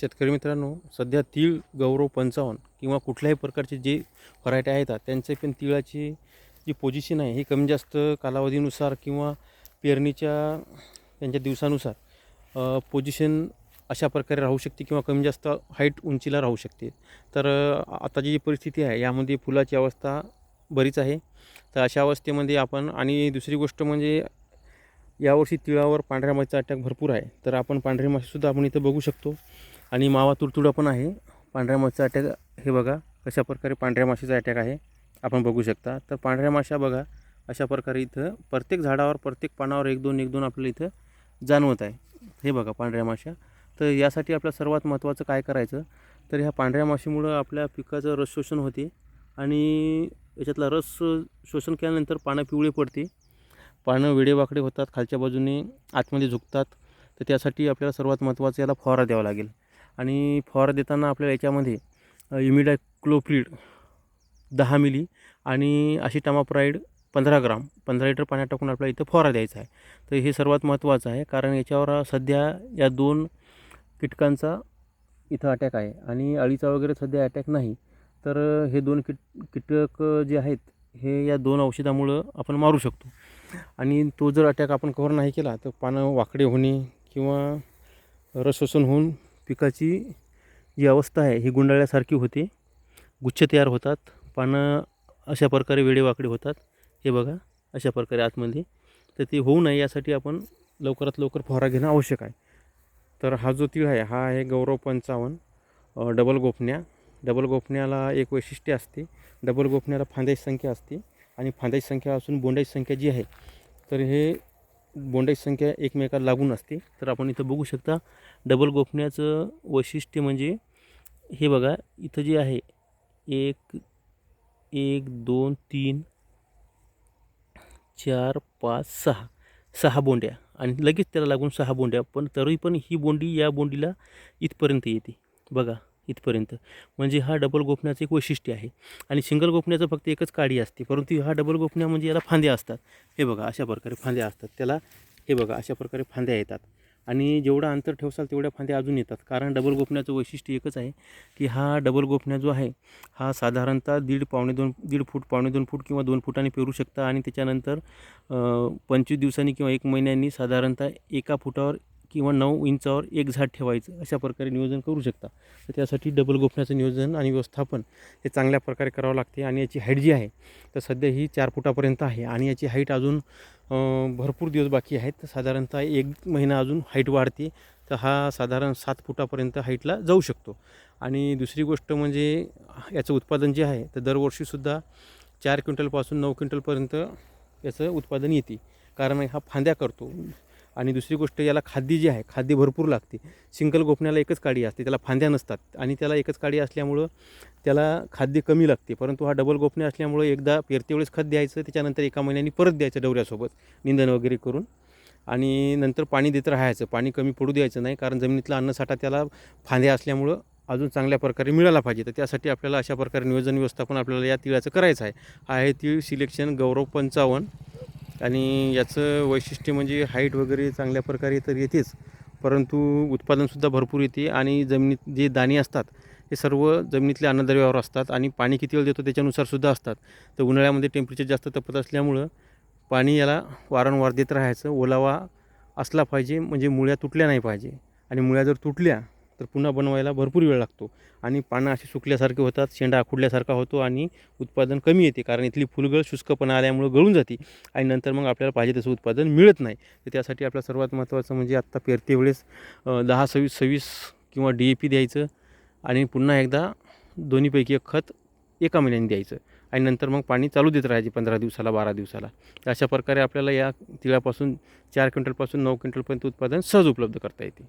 शेतकरी मित्रांनो सध्या तीळ गौरव पंचावन्न किंवा कुठल्याही प्रकारचे जे व्हरायटी आहेत त्यांचे पण तिळाची जी पोझिशन आहे ही कमी जास्त कालावधीनुसार किंवा पेरणीच्या त्यांच्या दिवसानुसार पोझिशन अशा प्रकारे राहू शकते किंवा कमी जास्त हाईट उंचीला राहू शकते. तर आताची जी परिस्थिती आहे यामध्ये फुलाची अवस्था बरीच आहे. तर अशा अवस्थेमध्ये आपण आणि दुसरी गोष्ट म्हणजे यावर्षी तिळावर पांढऱ्या माशीचा अटॅक भरपूर आहे. तर आपण पांढरी माशीसुद्धा आपण इथं बघू शकतो. आणि मावा तुडतुडा पण आहे. पांढऱ्या माशीचा अटॅक हे बघा कशा प्रकारे पांढऱ्या माशीचा अटॅक आहे. आपण बघू शकता. तर पांढऱ्या माशा बघा अशा प्रकारे इथं प्रत्येक झाडावर प्रत्येक पानावर एक दोन एक दोन आपल्याला इथं जाणवत आहे. हे बघा पांढऱ्या माशा. तर यासाठी आपल्या सर्वात महत्त्वाचं काय करायचं? तर ह्या पांढऱ्या माशीमुळं आपल्या पिकाचं रस शोषण होते आणि याच्यातला रस शोषण केल्यानंतर पानं पिवळे पडते. पानं वेडेवाकडे होतात खालच्या बाजूने आतमध्ये झुकतात. तर त्यासाठी आपल्याला सर्वात महत्त्वाचं याला फवारा द्यावा लागेल. आणि फवारा देताना आपल्याला याच्यामध्ये इमिडाक्लोप्रीड दहा मिली आणि अशी टमाप्राईड पंधरा ग्राम पंधरा लिटर पाण्यात टाकून आपल्याला इथं फवारा द्यायचा आहे. तर हे सर्वात महत्त्वाचं आहे कारण याच्यावर सध्या या दोन कीटकांचा इथं अटॅक आहे आणि अळीचा वगैरे सध्या अटॅक नाही. तर हे दोन कीट कीटक जे आहेत हे या दोन औषधामुळं आपण मारू शकतो. आणि तो जर अटॅक आपण कव्हर नाही केला तर पानं वाकडे होणे किंवा रस शोषण होऊन पिकाची जी अवस्था आहे ही गुंडाळ्यासारखी होते. गुच्छ तयार होतात पानं अशा प्रकारे वेडेवाकडे होतात. हे बघा अशा प्रकारे आतमध्ये. तर ते होऊ नये यासाठी आपण लवकरात लवकर फवारा घेणं आवश्यक आहे. तर हा जो तीळ आहे हा आहे गौरव पंचावन्न डबल गोफण्या डबल गोफण्याला एक वैशिष्ट्य असते. डबल गोफण्याला फांद्याची संख्या असते. आणि फांद्याची संख्या असून बोंडाची संख्या जी आहे तर हे बोंडाची संख्या एकमेकाला लागून असते. तर आपण इथं बघू शकता डबल गोफण्याचं वैशिष्ट्य म्हणजे हे बघा इथं जे आहे एक एक दोन तीन चार पाच सहा सहा बोंड्या. आणि लगेच त्याला लागून सहा बोंड्या. पण तरी पण ही बोंडी या बोंडीला इथपर्यंत येते. बघा. इथपर्यंत. म्हणजे हा डबल गोफण्याचं एक वैशिष्ट्य आहे. आणि सिंगल गोफण्याचं फक्त एकच काडी असते. परंतु हा डबल गोफण्या म्हणजे याला फांद्या असतात. हे बघा अशा प्रकारे फांद्या असतात. त्याला हे बघा अशा प्रकारे फांद्या येतात. आणि जेवढं अंतर ठेवसाल तेवढ्या फांद्या अजून येतात. कारण डबल गोफण्याचं वैशिष्ट्य एकच आहे की हा डबल गोफण्या जो आहे हा साधारणतः दीड पावणे दोन दीड फूट पावणे दोन फूट किंवा दोन फुटांनी पेरू शकता. आणि त्याच्यानंतर पंचवीस दिवसांनी किंवा एक महिन्यांनी साधारणतः एका फुटावर किंवा नऊ इंचावर एक झाड ठेवायचं अशा प्रकारे नियोजन करू शकता. तर त्यासाठी डबल गोफण्याचं नियोजन आणि व्यवस्थापन हे चांगल्या प्रकारे करावं लागते आणि याची हाईट जी आहे तर सध्या ही चार फुटापर्यंत आहे आणि याची हाईट अजून भरपूर दिवस बाकी आहेत. तर साधारणतः एक महिना अजून हाईट वाढते तर हा साधारण सात फुटापर्यंत हाईटला जाऊ शकतो. आणि दुसरी गोष्ट म्हणजे याचं उत्पादन जे आहे तर दरवर्षीसुद्धा चार क्विंटलपासून नऊ क्विंटलपर्यंत याचं उत्पादन येते. कारण हा फांद्या करतो. आणि दुसरी गोष्ट याला खाद्य जी आहे खाद्य भरपूर लागते. सिंगल गोफण्याला एकच काडी असते त्याला फांद्या नसतात. आणि त्याला एकच काडी असल्यामुळं त्याला खाद्य कमी लागते. परंतु हा डबल गोपणे असल्यामुळं एकदा पेरतेवेळेस खत द्यायचं त्याच्यानंतर एका महिन्याने परत द्यायचं डवऱ्यासोबत निंदन वगैरे करून. आणि नंतर पाणी देत राहायचं पाणी कमी पडू द्यायचं नाही कारण जमिनीतला अन्नसाठा त्याला फांद्या असल्यामुळं अजून चांगल्या प्रकारे मिळाला पाहिजे. तर त्यासाठी आपल्याला अशा प्रकारे नियोजन व्यवस्थापन आपल्याला या तिळाचं करायचं आहे. हा आहे तीळ सिलेक्शन गौरव पंचावन्न. आणि याचं वैशिष्ट्य म्हणजे हाईट वगैरे चांगल्या प्रकारे तर येतेच परंतु उत्पादनसुद्धा भरपूर येते आणि जमिनीत जे दाणे असतात हे सर्व जमिनीतल्या अन्नद्रव्यावर असतात आणि पाणी किती वेळ देतो त्याच्यानुसार सुद्धा असतात. तर उन्हाळ्यामध्ये टेम्परेचर जास्त तपत असल्यामुळं पाणी याला वारंवार देत राहायचं. ओलावा असला पाहिजे म्हणजे मुळ्या तुटल्या नाही पाहिजे. आणि मुळ्या जर तुटल्या तर पुन्हा बनवायला भरपूर वेळ लागतो. आणि पानं अशी सुकल्यासारखे होतात शेंडा आखुडल्यासारखा होतो आणि उत्पादन कमी येते कारण इथली फुलगळ शुष्कपणा आल्यामुळं गळून जाते आणि नंतर मग आपल्याला पाहिजे तसं उत्पादन मिळत नाही. तर त्यासाठी आपल्या सर्वात महत्त्वाचं म्हणजे आत्ता पेरते वेळेस दहा सव्वीस सव्वीस किंवा डी ए पी द्यायचं आणि पुन्हा एकदा दोन्हीपैकी एक खत एका महिन्याने द्यायचं आणि नंतर मग पाणी चालू देत राहायचे पंधरा दिवसाला बारा दिवसाला. अशा प्रकारे आपल्याला या तिळापासून चार क्विंटलपासून नऊ क्विंटलपर्यंत उत्पादन सहज उपलब्ध करता येते.